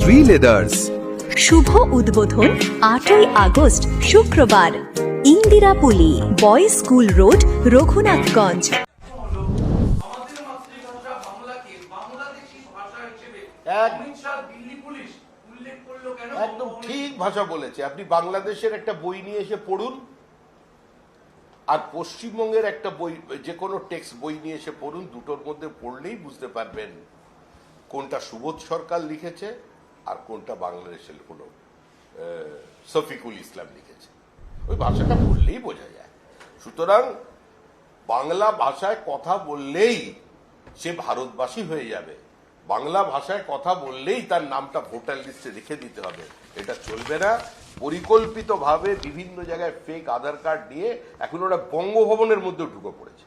Three leathers শুভ উদ্বোধন আটই August শুক্রবার। Indirapuli boys school road Raghunathganj. আমাদের মাতৃভাষা বাংলাকে বাংলাদেশি ভাষা হিসেবে এক- অমিত শাহ দিল্লি পুলিশ উল্লেখ করল কেন একদম ঠিক ভাষা বলেছে। আপনি বাংলাদেশের একটা বই নিয়ে এসে পড়ুন আর পশ্চিমবঙ্গের একটা বই যে কোনো টেক্সট বই নিয়ে এসে পড়ুন দুটোর মধ্যে পড়লেই বুঝতে পারবেন কোনটা সুবোধ সরকার লিখেছে আর কোনটা বাংলাদেশের কোনো শফিকুল ইসলাম লিখেছে। ওই ভাষাটা বললেই বোঝা যায়। সুতরাং বাংলা ভাষায় কথা বললেই সে ভারতবাসী হয়ে যাবে। বাংলা ভাষায় কথা বললেই তার নামটা ভোটার লিস্টে রেখে দিতে হবে। এটা চলবে না। পরিকল্পিতভাবে বিভিন্ন জায়গায় ফেক আধার কার্ড নিয়ে এখন ওরা বঙ্গভবনের মধ্যে ঢুকে পড়েছে।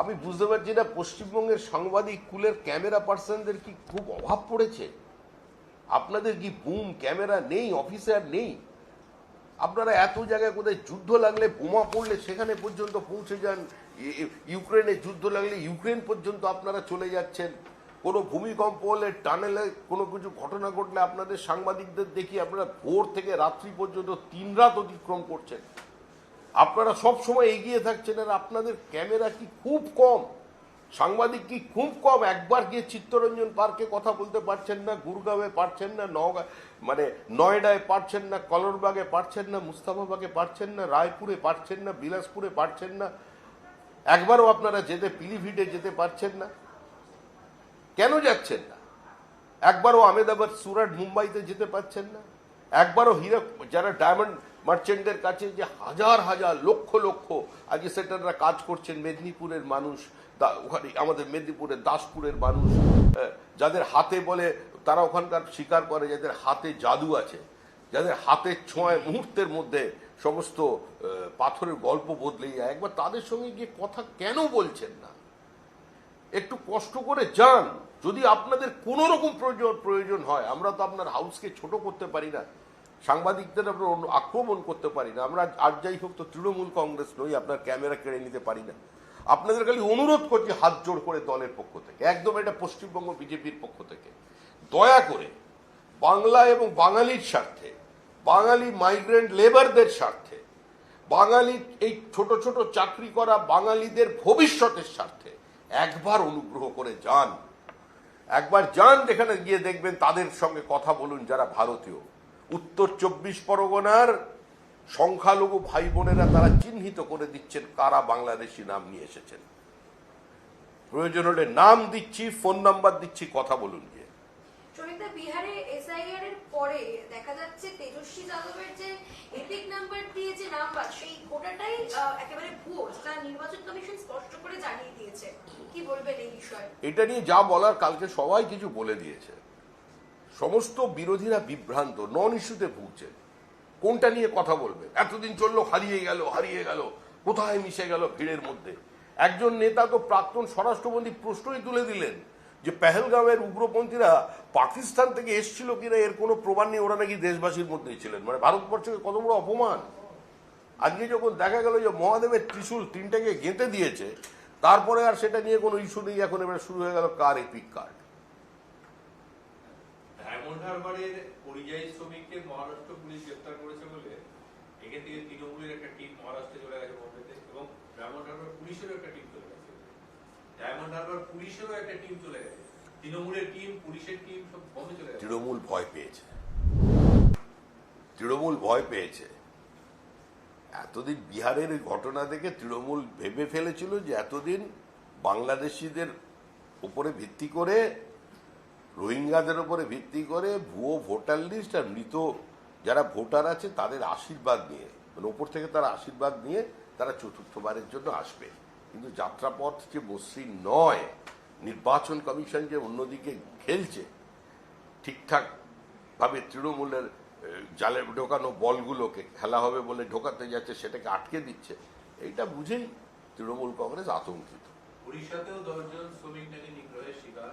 আমি বুঝতে পারছি না, পশ্চিমবঙ্গের সাংবাদিক কুলের ক্যামেরা পার্সনদের কি খুব অভাব পড়েছে? আপনাদের কি বুম, ক্যামেরা নেই, অফিসার নেই? আপনারা এত জায়গায় কোথায় যুদ্ধ লাগলে বোমা পড়লে সেখানে পর্যন্ত পৌঁছে যান? ইউক্রেনে যুদ্ধ লাগলে ইউক্রেন পর্যন্ত আপনারা চলে যাচ্ছেন। কোনো ভূমিকম্প হলে, টানেলে কোনো কিছু ঘটনা ঘটলে আপনাদের সাংবাদিকদের দেখি আপনারা ভোর থেকে রাত্রি পর্যন্ত তিন রাত অতিক্রম করছেন। আপনারা সব সময় এগিয়ে থাকছেন আর আপনাদের ক্যামেরা কি খুব কম? সাংবাদিক কি খুব কম একবার গিয়ে চিত্তরঞ্জন পার্কে কথা বলতে পারছেন না, গুরগাঁওয়ে পারছেন না, নওগাঁ মানে নয়ডায় পারছেন না, কলরবাগে পারছেন না, মুস্তাফাবাগে পারছেন না, রায়পুরে পারছেন না, বিলাসপুরে পারছেন না, একবারও আপনারা যেতে, পিলিভিটে যেতে পারছেন না। কেন যাচ্ছেন না? একবারও আমেদাবাদ সুরাট, মুম্বাইতে যেতে পারছেন না। একবারও হীরা, যারা ডায়মন্ড মার্চেন্টের কাছে যে হাজার হাজার লক্ষ লক্ষ, আজকে সেটাররা কাজ করছেন, মেদিনীপুরের মানুষ ওখানে আমাদের মেদিনীপুরের দাসপুরের মানুষ যাদের হাতে বলে তারা ওখানকার স্বীকার করে যাদের হাতে জাদু আছে, যাদের হাতের ছোঁয়ায় মুহূর্তের মধ্যে সমস্ত পাথরের গল্প বদলে যায়। একবার তাদের সঙ্গে গিয়ে কথা কেন বলছেন না? একটু কষ্ট করে যান। যদি আপনাদের কোনো রকম প্রয়োজন প্রয়োজন হয়, আমরা তো আপনার হাউসকে ছোট করতে পারি না, সাংবাদিকদের আমরা আক্রমণ করতে পারি না, আমরা আর যাই হোক তো তৃণমূল কংগ্রেস নই, আপনার ক্যামেরা কেড়ে নিতে পারি না। আপনাদের খালি অনুরোধ করছি হাত জোড় করে দলের পক্ষ থেকে, একদম এটা পশ্চিমবঙ্গ বিজেপির পক্ষ থেকে, দয়া করে বাংলা এবং বাঙালির স্বার্থে, বাঙালি মাইগ্রেন্ট লেবারদের স্বার্থে, বাঙালি এই ছোট ছোট চাকরি করা বাঙালিদের ভবিষ্যতের স্বার্থে একবার অনুগ্রহ করে যান। একবার যান যেখানে গিয়ে দেখবেন তাদের সঙ্গে কথা বলুন যারা ভারতীয়। উত্তর চব্বিশ পরগনার সংখ্যালঘু ভাই বোনেরা তারা চিহ্নিত করে দিচ্ছেন কারা বাংলাদেশি নাম নিয়ে এসেছেন। প্রয়োজন হলে নাম দিচ্ছি ফোন নাম্বার দিচ্ছি কথা বলুন গিয়ে। বিহারে এসআইআর এর পরে দেখা যাচ্ছে তেজস্বী যাদবের যে এপিক নাম্বার দিয়ে যে নাম্বার সেই ওটাটাই একেবারে ভুয়ো তা নির্বাচন কমিশন স্পষ্ট করে জানিয়ে দিয়েছে। কি বলবেন এই বিষয়ে? এটা নিয়ে যা বলার কালকে সবাই কিছু বলে দিয়েছে। সমস্ত বিরোধীরা বিভ্রান্ত নন ইস্যুতে ভুগছে কোনটা নিয়ে কথা বলবে? এতদিন চলল, হারিয়ে গেল হারিয়ে গেল, কোথায় মিশে গেল ভিড়ের মধ্যে? একজন নেতা তো প্রাক্তন স্বরাষ্ট্রমন্ত্রী প্রশ্নই তুলে দিলেন যে পেহেলগামের উগ্রপন্থীরা পাকিস্তান থেকে এসছিল কিনা, এর কোনো প্রমাণ নেই, ওরা নাকি দেশবাসীর মধ্যেই ছিলেন। মানে ভারতবর্ষকে কত বড় অপমান। আজকে যখন দেখা গেল যে মহাদেবের ত্রিশূল তিনটাকে গেঁথে দিয়েছে, তারপরে আর সেটা নিয়ে কোনো ইস্যু নেই, এখন এবার শুরু হয়ে গেল কার এপিক কার্ড? ডায়মন্ড পরিযায়ী শ্রমিককে মহারাষ্ট্র পুলিশ গ্রেপ্তার করেছে বলে এখান থেকে তৃণমূলের একটা টিম মহারাষ্ট্রে চলে গেছে বোম্বেতে এবং ডায়মন্ড হারবার পুলিশেরও একটা টিম চলে গেছে। ডায়মন্ড হারবার পুলিশেরও একটা টিম চলে গেছে। তৃণমূলের টিম পুলিশের টিম সব বম্বে চলে গেছে। তৃণমূল ভয় পেয়েছে। তৃণমূল ভয় পেয়েছে। এতদিন বিহারের ঘটনা দেখে তৃণমূল ভেবে ফেলেছিল যে এতদিন বাংলাদেশিদের উপরে ভিত্তি করে রোহিঙ্গাদের উপরে ভিত্তি করে ভুয়ো ভোটার লিস্ট আর মৃত যারা ভোটার আছে, তাদের আশীর্বাদ নিয়ে মানে ওপর থেকে তারা আশীর্বাদ নিয়ে তারা চতুর্থবারের জন্য আসবে। কিন্তু যাত্রাপথ যে মসৃণ নয়, নির্বাচন কমিশন যে অন্যদিকে খেলছে, ঠিকঠাকভাবে তৃণমূলের জালে ঢোকানো বলগুলোকে খেলা হবে বলে ঢোকাতে যাচ্ছে, সেটাকে আটকে দিচ্ছে, এইটা বুঝেই তৃণমূল কংগ্রেস আতঙ্কিত। উড়িষ্যাতেও দশজন শ্রমিক নাকি নিগ্রহের শিকার?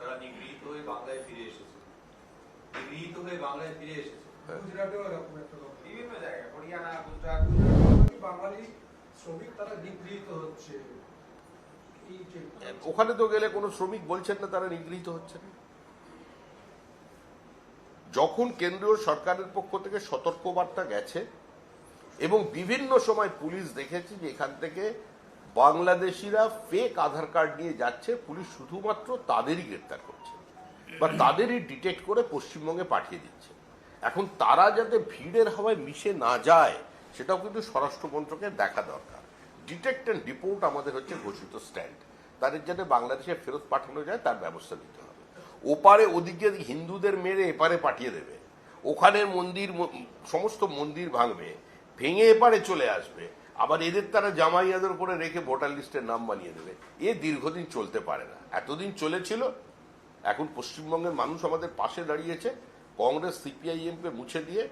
তারা নিগৃহীত হয়ে বাংলায় ফিরে এসেছে। নিগৃহীত হয়ে বাংলায় ফিরে এসেছে। গুজরাটেও এরকম একটা বিভিন্ন জায়গায় হরিয়ানা গুজরাট বাঙালি শ্রমিক তারা নিগৃহীত হচ্ছে। ওখানে তো গেলে কোনো শ্রমিক বলছেন না তারা নিগৃহীত হচ্ছে না যখন কেন্দ্রীয় সরকারের পক্ষ থেকে সতর্কবার্তা গেছে এবং বিভিন্ন সময় পুলিশ দেখেছে যে এখান থেকে বাংলাদেশিরা ফেক আধার কার্ড নিয়ে যাচ্ছে, পুলিশ শুধুমাত্র তাদেরই গ্রেপ্তার করছে। বা তাদেরই ডিটেক্ট করে পশ্চিমবঙ্গে পাঠিয়ে দিচ্ছে। এখন তারা যাতে ভিড়ের হাওয়ায় মিশে না যায়, সেটাও কিন্তু স্বরাষ্ট্র মন্ত্রকের দেখা দরকার। ডিটেক্ট অ্যান্ড রিপোর্ট আমাদের হচ্ছে ঘোষিত স্ট্যান্ড তাদের যাতে বাংলাদেশে ফেরত পাঠানো যায়, তার ব্যবস্থা নিতে হবে। ওপারে ওদিকে হিন্দুদের মেরে এপারে পাঠিয়ে দেবে। ওখানের মন্দির, সমস্ত মন্দির ভাঙবে, ভেঙে এপারে চলে আসবে। আবার এদের তারা জামাইয়াদের করে রেখে ভোটার লিস্টের নাম বানিয়ে দেবে। এ দীর্ঘদিন চলতে পারে না। এতদিন চলেছিল, এখন পশ্চিমবঙ্গের মানুষ আমাদের পাশে দাঁড়িয়েছে, কংগ্রেস সিপিআইএম কে মুছে দিয়ে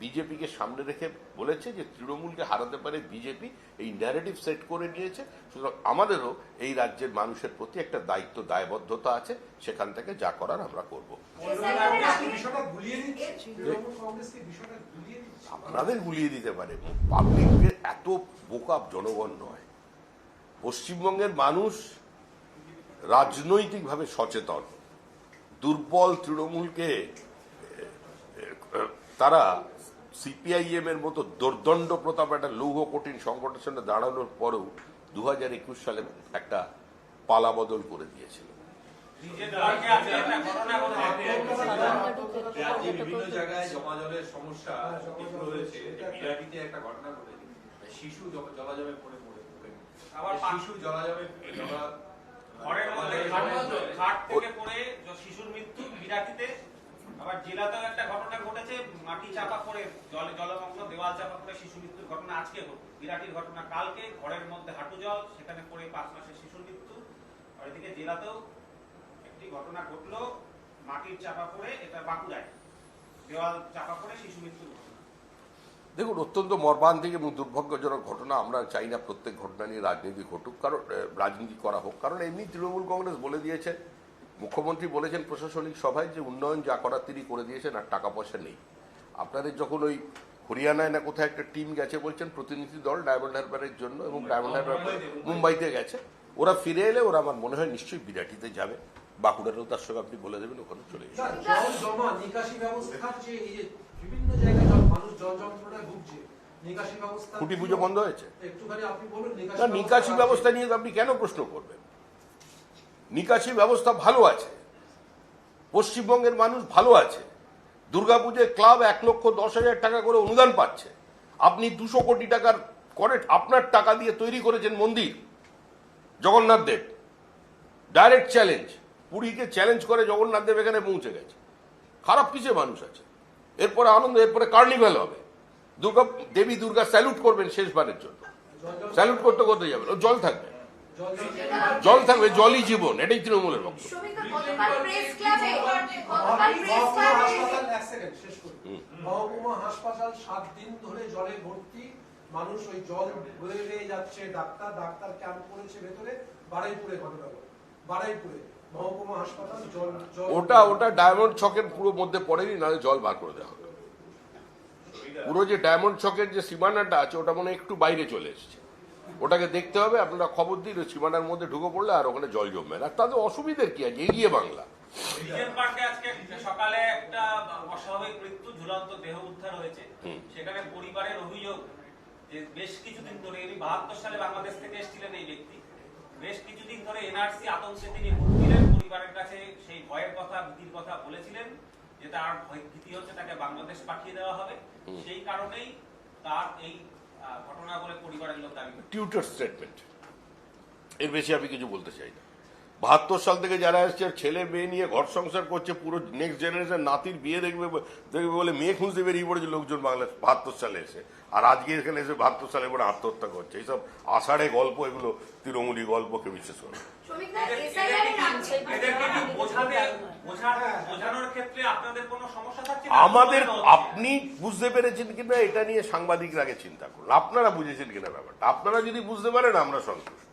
বিজেপিকে সামনে রেখে বলেছে যে তৃণমূলকে হারাতে পারে বিজেপি, এই ন্যারেটিভ সেট করে নিয়েছে সুতরাং আমাদেরও এই রাজ্যের মানুষের প্রতি একটা দায়িত্ব, দায়বদ্ধতা আছে। সেখান থেকে যা করার আমরা করব। আপনাদের গুলিয়ে দিতে পারে। পাবলিকের এত বোকা জনগণ নয়। পশ্চিমবঙ্গের মানুষ রাজনৈতিকভাবে সচেতন। দুর্বল তৃণমূলকে তারা সিপিআইএম এর মতো দুর্দণ্ড প্রতাপ একটা লৌহ কঠিন সংগঠনের সামনে দাঁড়ানোর পরেও দু হাজার একুশ সালে একটা পালা বদল করে দিয়েছিল। বিভিন্ন জায়গায় সমস্যা তীব্র হয়েছে। বিরাটিতে একটা ঘটনা ঘটেছে। শিশু জলাজমে পড়ে পড়ে পড়ে। আবার শিশু জলাজমে ঘরের মধ্যে থেকে পড়ে শিশুর মৃত্যু বিরাটিতে আবার জেলাতেও একটা ঘটনা ঘটেছে, মাটি চাপা পড়ে, জলে, জলমগ্ন, দেওয়াল চাপা পড়ে, শিশু মৃত্যুর ঘটনা আজকে ঘটল বিরাটির ঘটনা কালকে, ঘরের মধ্যে হাঁটু জল, সেখানে পড়ে পাঁচ মাসের শিশুর মৃত্যু। আর এদিকে জেলাতেও একটি ঘটনা ঘটলো, মাটির চাপা পড়ে, এটা বাঁকুড়ায়। দেওয়াল চাপা পড়ে, শিশু মৃত্যুর দেখুন, অত্যন্ত মর্মান্তিক এবং দুর্ভাগ্যজনক ঘটনা, আমরা চাই না প্রত্যেক ঘটনা নিয়ে রাজনীতি ঘটুক, কারণ রাজনীতি করা হোক, কারণ এমনি তৃণমূল কংগ্রেস বলে দিয়েছে মুখ্যমন্ত্রী বলেছেন প্রশাসনিক সভায় যে উন্নয়ন যা করার তিনি করে দিয়েছেন আর টাকা পয়সা নেই। আপনাদের যখন ওই হরিয়ানায় না কোথায় একটা টিম গেছে বলছেন প্রতিনিধি দল ডায়মন্ড হারবারের জন্য এবং ডায়মন্ড হারবার মুম্বাইতে গেছে। ওরা ফিরে এলে ওরা আমার মনে হয় নিশ্চয়ই বিরাটিতে যাবে। বাঁকুড়ারও তার সঙ্গে আপনি বলে দেবেন ওখানে চলে যাবে। খুঁটি পুজো বন্ধ হয়েছে? নিকাশি ব্যবস্থা নিয়ে আপনি কেন প্রশ্ন করবেন? নিকাশি ব্যবস্থা ভালো আছে। পশ্চিমবঙ্গের মানুষ ভালো আছে। দুর্গাপুজোয় ক্লাব এক লক্ষ দশ হাজার টাকা করে অনুদান পাচ্ছে। আপনি দুশো কোটি টাকার করে আপনার টাকা দিয়ে তৈরি করেছেন মন্দির। জগন্নাথ দেব। Direct challenge. পুরীকে চ্যালেঞ্জ করে জগন্নাথ দেব এখানে পৌঁছে গেছে। খারাপ কিছু মানুষ আছে? এরপরে আনন্দ, এরপরে কার্নিভ্যাল হবে। দুর্গা, দেবী দুর্গা স্যালুট করবেন শেষবারের জন্য। স্যালুট করতে করতে যাবেন। ও জল থাকবে। জল জল থাকবে জলই জীবন এটাই তৃণমূলের বক্তব্য। শ্রমিকা গতকাল প্রেস ক্লাবে গতকাল প্রেস মহকুমা হাসপাতাল এক সেকেন্ড শেষ করি মহকুমা হাসপাতাল সাত দিন ধরে জলে ভর্তি। মানুষ ওই জল বয়ে বয়ে যাচ্ছে ডাক্তার ডাক্তার ক্যাম্প করেছে ভেতরে বাড়াইপুরে ঘটনা ঘটে। মহকুমা হাসপাতাল জল জল ওটা ওটা ডায়মন্ড ছকের পুরো মধ্যে পড়েনি নাহলে জল বার করে দেওয়া হবে পুরো যে ডায়মন্ড ছকের যে সীমানাটা আছে ওটা মনে হয় একটু বাইরে চলে এসেছে। ওটাকে দেখতে হবে আপনারা খবর দিন সীমানার মধ্যে ঢুকে পড়লে আর ওখানে জল জমবে না। তাদের অসুবিধার কি? আছে এগিয়ে বাংলা। পার্কে আজকে সকালে একটা অস্বাভাবিক মৃত্যু ঝুলন্ত দেহ উদ্ধার হয়েছে। সেখানে পরিবারের অভিযোগ যে বেশ কিছুদিন ধরে উনি বাহাত্তর সালে বাংলাদেশ থেকে এসেছিলেন এই ব্যক্তি। বেশ কিছুদিন ধরে এনআরসি আতঙ্কে তিনি ভুগছিলেন। পরিবারের কাছে সেই ভয়ের কথা ভীতির কথা বলেছিলেন যে তার ভয় ভীতি হচ্ছে তাকে বাংলাদেশ পাঠিয়ে দেওয়া হবে। সেই কারণেই তার এই ঘটনা বলে পরিবারের লোক দাবি করছে। টিউটার স্টেটমেন্ট এর বেশি আমি কিছু বলতে চাই না বাহাত্তর সাল থেকে যারা এসছে ছেলে মেয়ে নিয়ে ঘর সংসার করছে পুরো নেক্সট জেনারেশন নাতির বিয়ে দেখবে দেখবে বলে মেয়ে খুঁজতে বেরিয়ে পড়েছে লোকজন বাংলা বাহাত্তর সালে এসে। আর আজকে এখানে এসে বাহাত্তর সালে করে আত্মহত্যা করছে। এইসব আষাঢ়ে গল্প এগুলো তৃণমূলী গল্পকে বিশেষ করে? আমাদের? আপনি বুঝতে পেরেছেন কিনা এটা নিয়ে সাংবাদিকরা আগে চিন্তা করুন। আপনারা বুঝেছেন কিনা ব্যাপারটা? আপনারা যদি বুঝতে পারেন আমরা সন্তুষ্ট।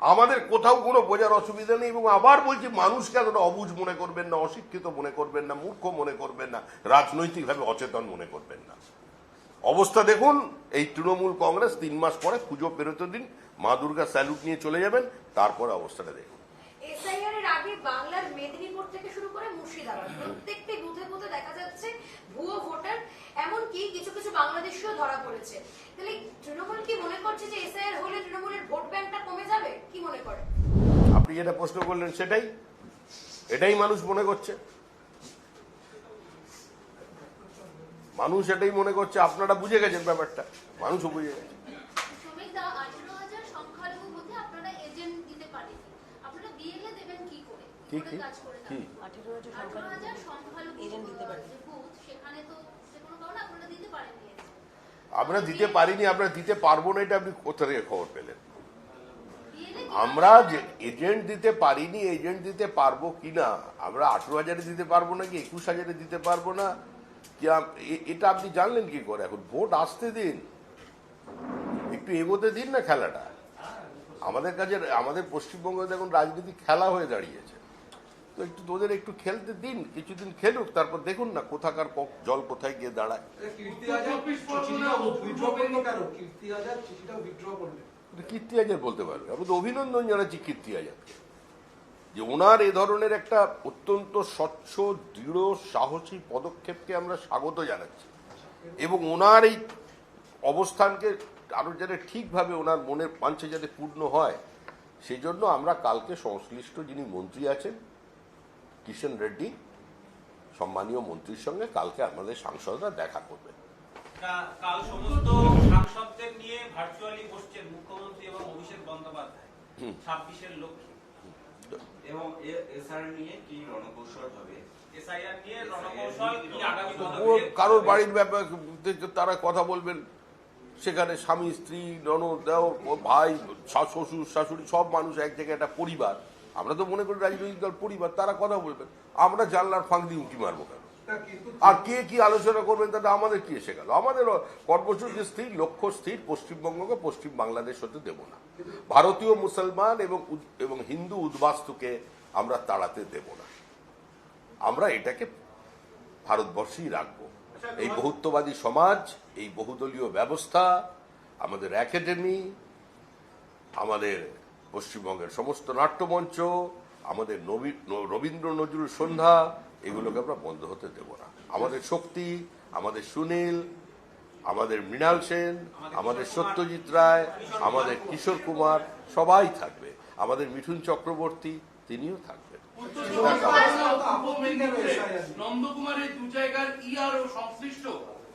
আমাদের কোথাও কোনো বোঝার অসুবিধা নেই এবং আবার বলছি, মানুষকে এতটা অবুঝ মনে করবেন না, অশিক্ষিত মনে করবেন না, মূর্খ মনে করবেন না, রাজনৈতিকভাবে অচেতন মনে করবেন না। অবস্থা দেখুন, এই তৃণমূল কংগ্রেস তিন মাস পরে পুজো পেরোতে দিন, মা দুর্গা স্যালুট নিয়ে চলে যাবেন, তারপর অবস্থাটা দেখুন। এমনকি কিছু কিছু বাংলাদেশিও ধরা পড়েছে। তাহলে তৃণমূল কি মনে করছে যে এসআইআর হলে তৃণমূলের ভোট ব্যাংকটা কি মনে করে? আপনি যেটা প্রশ্ন করলেন সেটাই। এটাই মানুষ মনে করছে। মানুষ এটাই মনে করছে। আপনারা বুঝে গেছেন ব্যাপারটা। মানুষও বুঝে গেছে। শ্রমিকদা আঠেরো হাজার সংখ্যালঘু মধ্যে আপনারা দিতে পারেন আপনারা বিএলএ দেবেন কি করে? কি, করে কি? কাজ করে কি? আঠেরো হাজার সংখ্যালঘু এজেন্ট দিতে পারেন বুথ সেখানে তো যে কোনো কারণে আপনারা দিতে পারেননি। আমরা দিতে পারিনি আমরা দিতে পারব না এটা আপনি কোথা থেকে খবর পেলেন? আমরা এজেন্ট দিতে পারিনি এজেন্ট দিতে পারব কিনা আমরা আঠেরো হাজারে দিতে পারব নাকি একুশ হাজারে দিতে পারব না কি এটা আপনি জানলেন কি করে এখন ভোট আসতে দিন একটু এগোতে দিন না খেলাটা আমাদের কাছে আমাদের পশ্চিমবঙ্গে দেখুন রাজনীতি খেলা হয়ে দাঁড়িয়েছে তো একটু তোদের একটু খেলতে দিন কিছুদিন খেলুক তারপর দেখুন না কোথাকার ক- জল কোথায় গিয়ে দাঁড়ায় কীর্তি হাজার বলতে পারবে। আমি তো অভিনন্দন জানাচ্ছি কীর্তি হাজারকে যে ওনার এ ধরনের একটা অত্যন্ত স্বচ্ছ, দৃঢ়, সাহসী পদক্ষেপকে আমরা স্বাগত জানাচ্ছি। এবং ওনার এই অবস্থানকে আরও যাতে ঠিকভাবে ওনার মনের পাঞ্চে যাতে পূর্ণ হয় সেই জন্য আমরা কালকে সংশ্লিষ্ট যিনি মন্ত্রী আছেন কিষেন রেড্ডি, সম্মানীয় মন্ত্রীর সঙ্গে কালকে আমাদের সাংসদরা দেখা করবেন। কাল সমস্ত সাংসদদের নিয়ে ভার্চুয়ালি বসছেন মুখ্যমন্ত্রী এবং অভিষেক বন্দ্যোপাধ্যায়। ছাব্বিশের লক্ষ্যে। এবং এসআর নিয়ে কি রণকৌশল হবে? এসআইআর নিয়ে রণকৌশল কি আগামী ও পদক্ষেপ কারোর বাড়ির ব্যাপারে তারা কথা বলবেন সেখানে স্বামী স্ত্রী ননদ দেওর ভাই শ্বশুর শাশুড়ি সব মানুষ এক জায়গায় একটা পরিবার। আমরা তো মনে করি রাজনৈতিক দল পরিবার তারা কথা বলবেন। আমরা জানলার ফাঁক দিয়ে উঁকি মারবো কেন? আর কে কি আলোচনা করবেন তাটা আমাদের কি এসে গেল? আমাদের কর্মসূচি স্থির লক্ষ্য স্থির পশ্চিমবঙ্গকে পশ্চিম বাংলাদেশ হতে দেব না। ভারতীয় মুসলমান এবং এবং হিন্দু উদ্বাস্তুকে আমরা তাড়াতে দেব না। আমরা এটাকে ভারতবর্ষেই রাখব। এই বহুত্ববাদী সমাজ এই বহুদলীয় ব্যবস্থা আমাদের একাডেমি আমাদের পশ্চিমবঙ্গের সমস্ত নাট্যমঞ্চ আমাদের রবীন্দ্র নজরুল সন্ধ্যা এগুলোকে আমরা বন্ধ হতে দেব না। আমাদের শক্তি আমাদের সুনীল আমাদের মৃণাল সেন আমাদের সত্যজিৎ রায় আমাদের কিশোর কুমার সবাই থাকবে। আমাদের মিঠুন চক্রবর্তী তিনিও থাকবেন। নন্দকুমারের দু জায়গার ইআর ও সংশ্লিষ্ট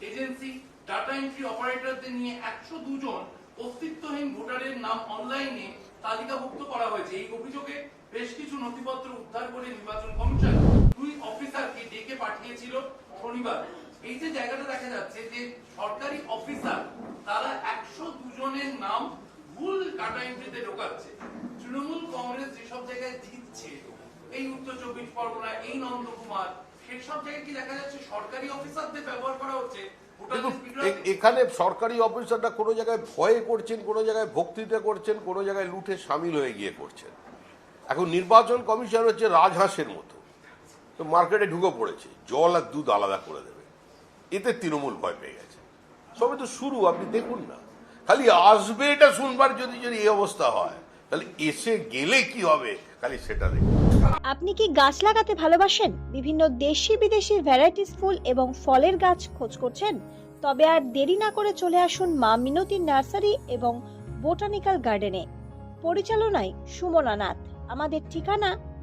এজেন্সি ডাটা এন্ট্রি অপারেটরদের নিয়ে একশো দুজন অস্তিত্বহীন ভোটারের নাম অনলাইনে তালিকাভুক্ত করা হয়েছে। এই অভিযোগে বেশ কিছু নথিপত্র উদ্ধার করে নির্বাচন কমিশন দুই অফিসারকে ডেকে পাঠিয়েছিল শনিবার। এই যে জায়গাটা দেখা যাচ্ছে যে সরকারি অফিসার তারা একশো দুজনের নাম ভুল ডাটা এন্ট্রিতে ঢোকাচ্ছে। তৃণমূল কংগ্রেস যেসব জায়গায় জিতছে এই উত্তর চব্বিশ পরগনা এই নন্দকুমার সেসব জায়গায় কি দেখা যাচ্ছে সরকারি অফিসারদের ব্যবহার করা হচ্ছে? এখানে সরকারি অফিসাররা কোনো জায়গায় ভয়ে করছেন কোনো জায়গায় ভক্তিতে করছেন কোনো জায়গায় লুটে সামিল হয়ে গিয়ে করছেন। এখন নির্বাচন কমিশন হচ্ছে রাজহাঁসের মতো। তো মার্কেটে ঢুকে পড়েছে। জল আর দুধ আলাদা করে দেবে। এতে তৃণমূল ভয় পেয়ে গেছে। সবে তো শুরু, আপনি দেখুন না। খালি আসবে এটা শুনবার যদি যদি এই অবস্থা হয়, তাহলে এসে গেলে কি হবে? খালি সেটা দেখুন। আপনি কি গাছ লাগাতে ভালোবাসেন? বিভিন্ন দেশি বিদেশি ভ্যারাইটিস ফুল এবং ফলের গাছ খোঁজ করছেন? তবে আর দেরি না করে চলে আসুন মা মিনতি নার্সারি এবং বোটানিক্যাল গার্ডেনে। পরিচালনায় সুমনা নাথ। আমাদের ঠিকানা